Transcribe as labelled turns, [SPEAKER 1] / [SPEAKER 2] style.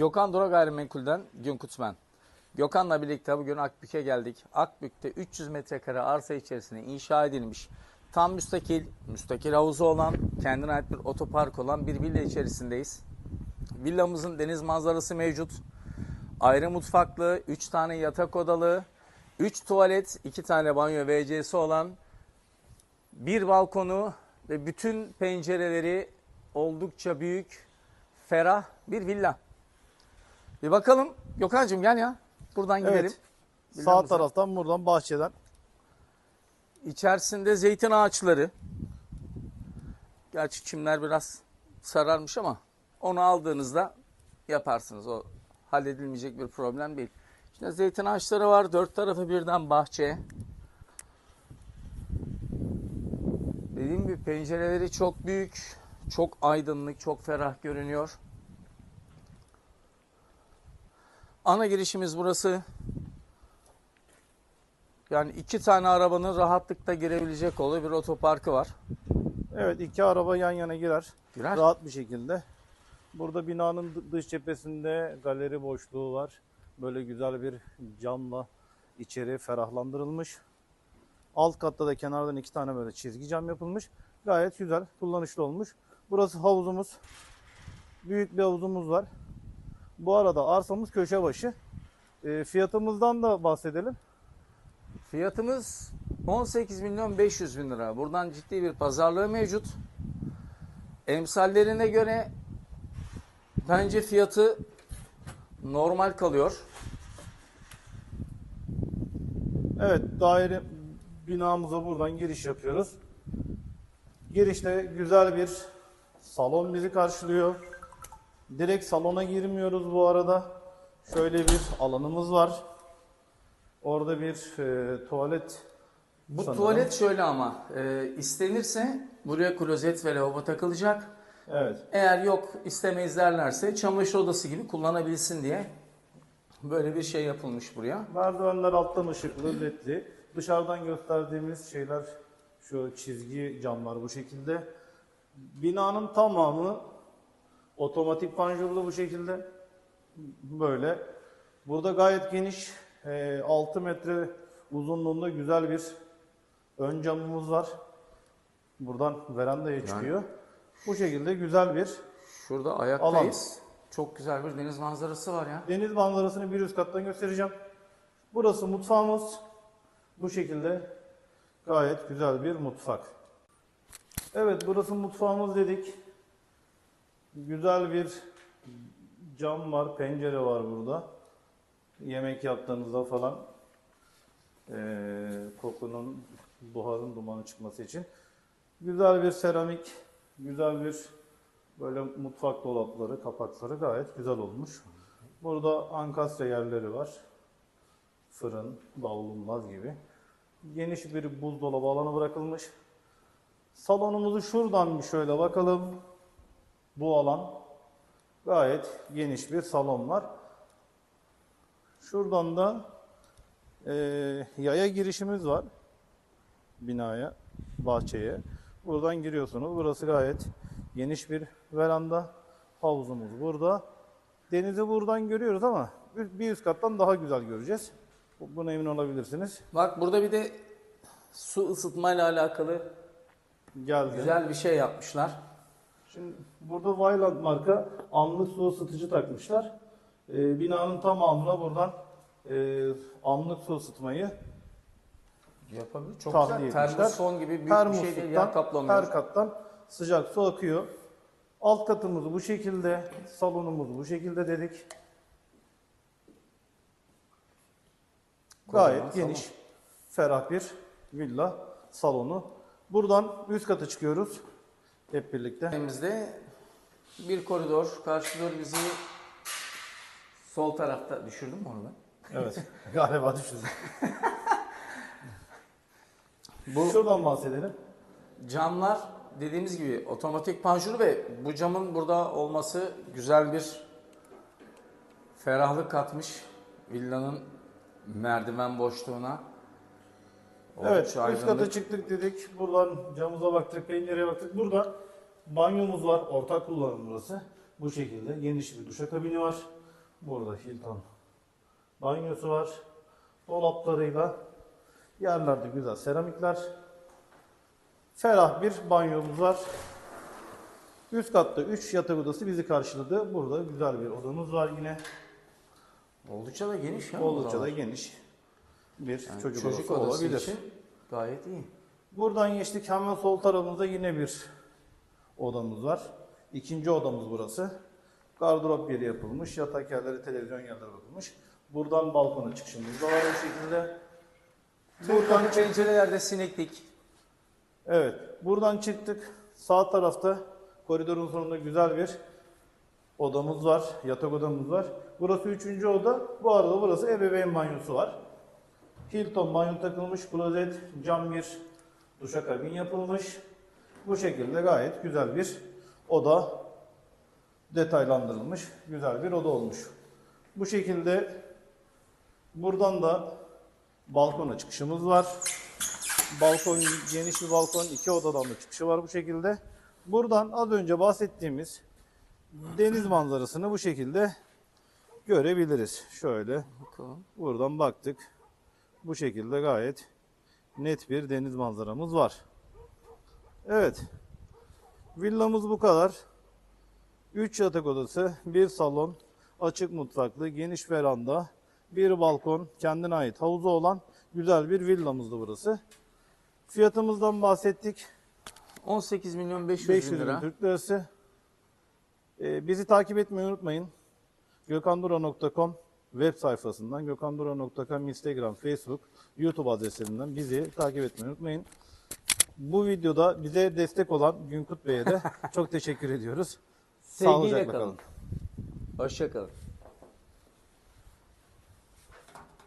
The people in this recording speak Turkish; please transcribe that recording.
[SPEAKER 1] Gökhan Dura Gayrimenkul'den Günkut ben. Gökhan'la birlikte bugün Akbük'e geldik. Akbük'te 300 metrekare arsa içerisinde inşa edilmiş, tam müstakil, müstakil havuzu olan, kendine ait bir otopark olan bir villa içerisindeyiz. Villamızın deniz manzarası mevcut. Ayrı mutfaklı, 3 tane yatak odalı, 3 tuvalet, 2 tane banyo WC'si olan bir balkonu ve bütün pencereleri oldukça büyük, ferah bir villa. Bir bakalım. Gökhan'cığım gel ya. Buradan gidelim.
[SPEAKER 2] Evet. Sağ
[SPEAKER 1] Villamıza.
[SPEAKER 2] taraftan buradan bahçeden.
[SPEAKER 1] İçerisinde zeytin ağaçları. Gerçi çimler biraz sararmış ama onu aldığınızda yaparsınız. O halledilmeyecek bir problem değil. Şimdi zeytin ağaçları var. Dört tarafı birden bahçe. Dediğim gibi pencereleri çok büyük. Çok aydınlık, çok ferah görünüyor. Ana girişimiz burası. Yani iki tane arabanın rahatlıkla girebilecek olduğu bir otoparkı var.
[SPEAKER 2] Evet iki araba yan yana girer.
[SPEAKER 1] Girer.
[SPEAKER 2] Rahat bir şekilde. Burada binanın dı- dış cephesinde galeri boşluğu var. Böyle güzel bir camla içeri ferahlandırılmış. Alt katta da kenardan iki tane böyle çizgi cam yapılmış. Gayet güzel, kullanışlı olmuş. Burası havuzumuz. Büyük bir havuzumuz var. Bu arada arsamız köşe başı. E, fiyatımızdan da bahsedelim.
[SPEAKER 1] Fiyatımız 18 milyon 500 bin lira. Buradan ciddi bir pazarlığı mevcut. Emsallerine göre bence fiyatı normal kalıyor.
[SPEAKER 2] Evet, daire binamıza buradan giriş yapıyoruz. Girişte güzel bir salon bizi karşılıyor. Direkt salona girmiyoruz bu arada. Şöyle bir alanımız var. Orada bir e, tuvalet.
[SPEAKER 1] Bu
[SPEAKER 2] sanırım.
[SPEAKER 1] tuvalet şöyle ama e, istenirse buraya klozet ve lavabo takılacak.
[SPEAKER 2] Evet.
[SPEAKER 1] Eğer yok istemeyiz derlerse çamaşır odası gibi kullanabilsin diye böyle bir şey yapılmış buraya.
[SPEAKER 2] Merdivenler alttan ışıklı, ledli. Dışarıdan gösterdiğimiz şeyler şu çizgi camlar bu şekilde. Binanın tamamı otomatik panjurlu bu şekilde. Böyle. Burada gayet geniş e, 6 metre uzunluğunda güzel bir ön camımız var. Buradan verandaya çıkıyor. Bu şekilde güzel bir
[SPEAKER 1] Şurada ayaktayız. Çok güzel bir deniz manzarası var ya.
[SPEAKER 2] Deniz manzarasını bir üst kattan göstereceğim. Burası mutfağımız. Bu şekilde gayet güzel bir mutfak. Evet burası mutfağımız dedik. Güzel bir cam var, pencere var burada. Yemek yaptığınızda falan eee, kokunun, buharın, dumanı çıkması için. Güzel bir seramik, güzel bir böyle mutfak dolapları, kapakları gayet güzel olmuş. Burada ankastre yerleri var. Fırın, davlumbaz gibi. Geniş bir buzdolabı alanı bırakılmış. Salonumuzu şuradan bir şöyle bakalım. Bu alan gayet geniş bir salon var. Şuradan da eee, yaya girişimiz var binaya, bahçeye. Buradan giriyorsunuz. Burası gayet geniş bir veranda. Havuzumuz burada. Denizi buradan görüyoruz ama bir bir üst kattan daha güzel göreceğiz. Bu- Buna emin olabilirsiniz.
[SPEAKER 1] Bak burada bir de su ısıtmayla alakalı
[SPEAKER 2] Geldi.
[SPEAKER 1] güzel bir şey yapmışlar.
[SPEAKER 2] Şimdi burada Vyland marka anlık su ısıtıcı takmışlar. Ee, binanın tamamına buradan e, anlık su ısıtmayı
[SPEAKER 1] Yapabilir. Çok
[SPEAKER 2] tahliye
[SPEAKER 1] güzel.
[SPEAKER 2] etmişler.
[SPEAKER 1] Termoson gibi büyük bir şey değil. Yer kaplamıyor.
[SPEAKER 2] her kattan sıcak su akıyor. Alt katımız bu şekilde, salonumuz bu şekilde dedik.
[SPEAKER 1] Kocaman
[SPEAKER 2] Gayet geniş, ferah bir villa salonu. Buradan üst kata çıkıyoruz hep birlikte.
[SPEAKER 1] Elimizde bir koridor karşılıyor bizi sol tarafta. Düşürdüm mü onu ben?
[SPEAKER 2] Evet, galiba düşürdüm.
[SPEAKER 1] Bu
[SPEAKER 2] Şuradan bahsedelim.
[SPEAKER 1] camlar dediğimiz gibi otomatik panjur ve bu camın burada olması güzel bir ferahlık katmış villanın merdiven boşluğuna.
[SPEAKER 2] Evet,
[SPEAKER 1] Oldukça
[SPEAKER 2] üst
[SPEAKER 1] aydınlık.
[SPEAKER 2] kata çıktık dedik. Buradan camımıza baktık, pencereye baktık. Burada banyomuz var, ortak kullanım burası. Bu şekilde geniş bir duşakabini var. Burada Hilton banyosu var. Dolaplarıyla yerlerde güzel seramikler. Ferah bir banyomuz var. Üst katta 3 yatak odası bizi karşıladı. Burada güzel bir odamız var yine.
[SPEAKER 1] Oldukça da geniş ya.
[SPEAKER 2] Oldukça da geniş bir
[SPEAKER 1] Yani
[SPEAKER 2] çocuk,
[SPEAKER 1] çocuk
[SPEAKER 2] odası,
[SPEAKER 1] odası
[SPEAKER 2] olabilir.
[SPEAKER 1] için gayet iyi.
[SPEAKER 2] Buradan geçtik hemen sol tarafımızda yine bir odamız var. İkinci odamız burası. Gardırop yeri yapılmış. Yatak yerleri, televizyon yerleri yapılmış. Buradan balkona çıkışımız da var bu şekilde.
[SPEAKER 1] Buradan pencerelerde sineklik.
[SPEAKER 2] Evet, buradan çıktık. Sağ tarafta koridorun sonunda güzel bir odamız var. Yatak odamız var. Burası üçüncü oda. Bu arada burası ebeveyn banyosu var. Hilton banyo takılmış. Klozet, cam bir duşakabin yapılmış. Bu şekilde gayet güzel bir oda detaylandırılmış. Güzel bir oda olmuş. Bu şekilde buradan da balkona çıkışımız var. Balkon geniş bir balkon, iki odadan da çıkışı var bu şekilde. Buradan az önce bahsettiğimiz deniz manzarasını bu şekilde görebiliriz. Şöyle buradan baktık. Bu şekilde gayet net bir deniz manzaramız var. Evet. Villamız bu kadar. 3 yatak odası, bir salon, açık mutfaklı, geniş veranda, bir balkon, kendine ait havuzu olan güzel bir villamızdı burası. Fiyatımızdan bahsettik.
[SPEAKER 1] 18 milyon 500,
[SPEAKER 2] 500
[SPEAKER 1] bin
[SPEAKER 2] bin
[SPEAKER 1] lira.
[SPEAKER 2] Türk lirası. Ee, bizi takip etmeyi unutmayın. gökandura.com web sayfasından, gökandura.com Instagram, Facebook, YouTube adreslerinden bizi takip etmeyi unutmayın. Bu videoda bize destek olan Günkut Bey'e de çok teşekkür ediyoruz.
[SPEAKER 1] Sevgiyle
[SPEAKER 2] Sağlıcakla
[SPEAKER 1] kalın.
[SPEAKER 2] kalın.
[SPEAKER 1] Hoşça kalın.